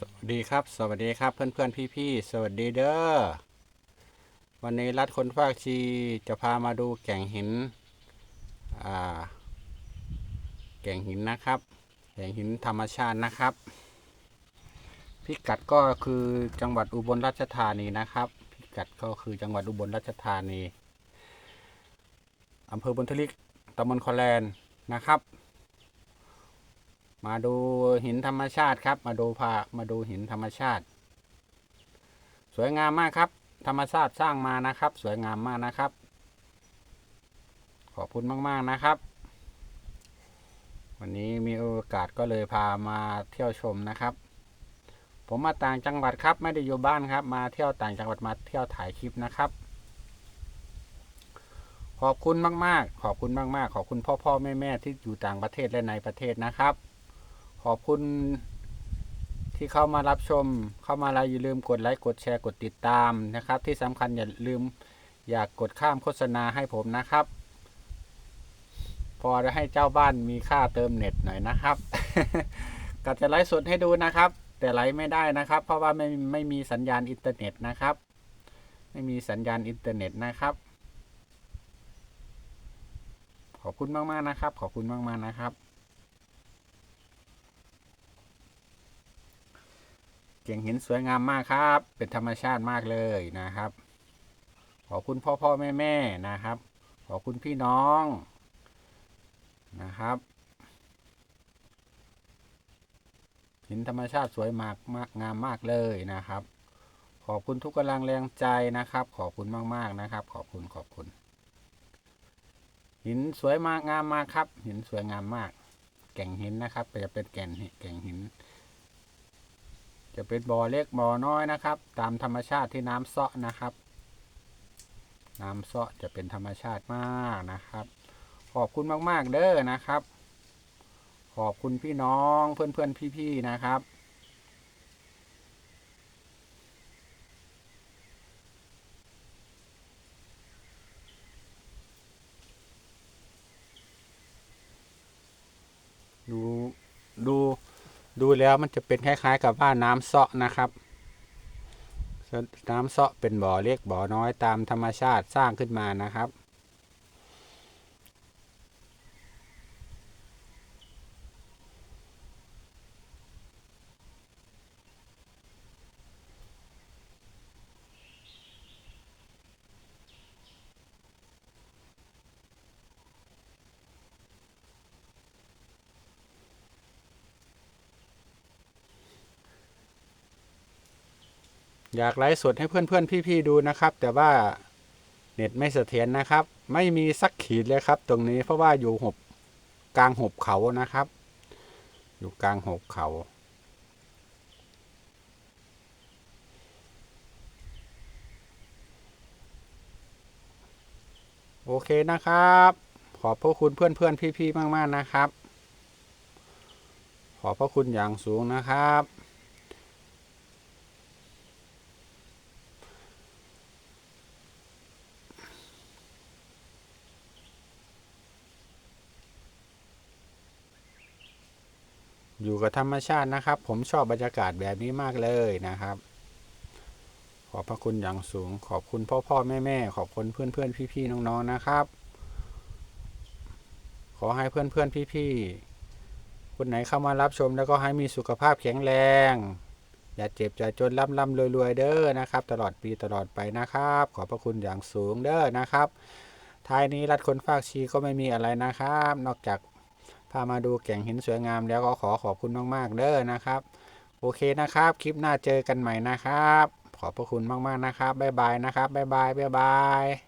สวัสดีครับ สวัสดีครับเพื่อนเพื่อนพี่พี่ๆสวัสดีเด้อวันนี้รัฐคนภาคชีจะพามาดูแก่งหินอ่าแก่งหินนะครับ แก่งหินธรรมชาตินะครับ พิกัดก็คือจังหวัดอุบลราชธานีนะครับ พิกัดก็คือจังหวัดอุบลราชธานีอำเภอบุญทลิกตำบลคอแลนนะครับ มาดูหินธรรมชาติครับ มาดูพามาดูหินธรรมชาติ สวยงามมากครับ ธรรมชาติสร้างมานะครับ สวยงามมากนะครับ ขอบคุณมาก ๆ นะครับ วันนี้มีโอกาสก็เลยพามาเที่ยวชมนะครับ ผมมาต่างจังหวัดครับ ไม่ได้อยู่บ้านครับ มาเที่ยวต่างจังหวัดมาเที่ยวถ่ายคลิปนะครับ ขอบคุณมาก ๆ ขอบคุณมาก ๆ ขอบคุณพ่อพ่อแม่แม่ที่อยู่ต่างประเทศและในประเทศนะครับ ขอบคุณที่เข้ามารับชม เข้ามาแล้วอย่าลืมกดไลค์ กดแชร์ กดติดตามนะครับ ที่สำคัญอย่าลืมอยากกดข้ามโฆษณาให้ผมนะครับ พอจะให้เจ้าบ้านมีค่าเติมเน็ตหน่อยนะครับก็จะไลฟ์สดให้ดูนะครับ แต่ไลฟ์ไม่ได้นะครับ เพราะว่าไม่ไม่มีสัญญาณอินเทอร์เน็ตนะครับ ไม่มีสัญญาณอินเทอร์เน็ตนะครับ ขอบคุณมากๆนะครับ ขอบคุณมากๆนะครับ เก่งหินสวยงามมากครับ เป็นธรรมชาติมากเลยนะครับ ขอบคุณพ่อพ่อแม่แม่นะครับ ขอบคุณพี่น้องนะครับ หินธรรมชาติสวยมากมากงามมากเลยนะครับ ขอบคุณทุกกำลังแรงใจนะครับ ขอบคุณมากๆนะครับ ขอบคุณขอบคุณ หินสวยมากงามมากครับ หินสวยงามมาก แก่งหินนะครับจะเป็นแก่นหินแก่งหิน จะเป็นบ่อเล็กบ่อน้อยนะครับ ตามธรรมชาติที่น้ำเซาะนะครับ น้ำเซาะจะเป็นธรรมชาติมากนะครับ ขอบคุณมากๆเด้อนะครับ ขอบคุณพี่น้องเพื่อนๆพี่ๆนะครับดูดู ดูแล้วมันจะเป็นคล้ายๆ กับว่าน้ำเซาะนะครับ น้ำเซาะเป็นบ่อเล็กบ่อน้อยตามธรรมชาติสร้างขึ้นมานะครับ อยากไลฟ์สดให้เพื่อนๆพี่ๆดูนะครับ แต่ว่าเน็ตไม่เสถียรนะครับ ไม่มีสักขีดเลยครับ ตรงนี้เพราะว่าอยู่หบกลางหบเขานะครับ อยู่กลางหบเขา โอเคนะครับ ขอบพระคุณเพื่อนๆพี่ๆมาก ๆนะครับ ขอบพระคุณอย่างสูงนะครับ อยู่กับธรรมชาตินะครับ ผมชอบบรรยากาศแบบนี้มากเลยนะครับ ขอบพระคุณอย่างสูง ขอบคุณพ่อพ่อแม่แม่ขอบคุณเพื่อนเพื่อนพี่พี่ๆน้องๆนะครับ ขอให้เพื่อนเพื่อนพี่พี่คนไหนเข้ามารับชมแล้วก็ให้มีสุขภาพแข็งแรง อย่าเจ็บอย่าจนร่ำร่ำรวยรวยๆเด้อนะครับ ตลอดปีตลอดไปนะครับ ขอบพระคุณอย่างสูงเด้อนะครับท้ายนี้รัฐคนฝากชีก็ไม่มีอะไรนะครับ นอกจากามาดูแก่งหินสวยงามแล้วก็ขอขอบคุณมากๆเด้อนะครับ โอเคนะครับ คลิปหน้าเจอกันใหม่นะครับ ขอบพระคุณมากๆนะครับบ๊ายบายนะครับบ๊ายบายบ๊ายบาย